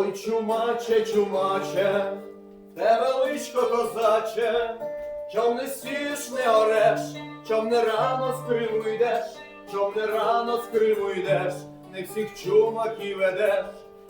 Ой, чумаче, чумаче, тебе личко козаче, чом не сіш, не ореш, чом не рано з Криму йдеш, чом не рано з Криму йдеш, не всіх чумаків ведеш,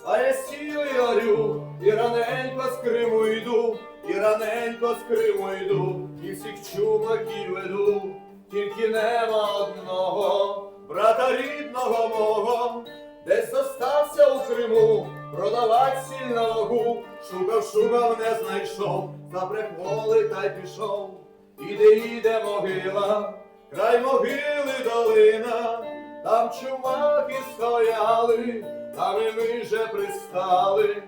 а я сію і орю, і раненько з Криму йду, і раненько з Криму йду, і всіх чумаків веду, тільки нема одного, брата рідного мого, десь зостався у Криму, продавать сіль на вагу, шукав, шукав, не знайшов, запряг воли та й пішов. Іде, іде могила, край могили долина, там чумаки стояли, там і ми же пристали.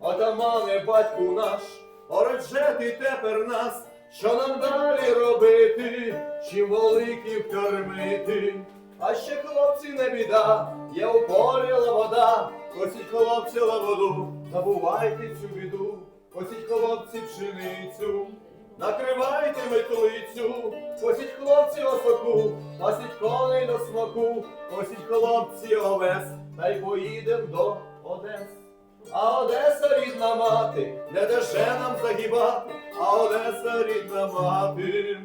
Отамане, батьку наш, породжети тепер нас, що нам далі робити, чим воликів кормити. А ще хлопці не біда, є у полі лобода, косіть хлопці лободу, забувайте цю біду, косіть хлопці пшеницю, накривайте метлицю, косіть хлопці осоку, пасіть коней до смаку, косіть хлопці овес, та й поїдем до Одес. А Одеса рідна мати, не деше нам загибати, а Одеса рідна мати,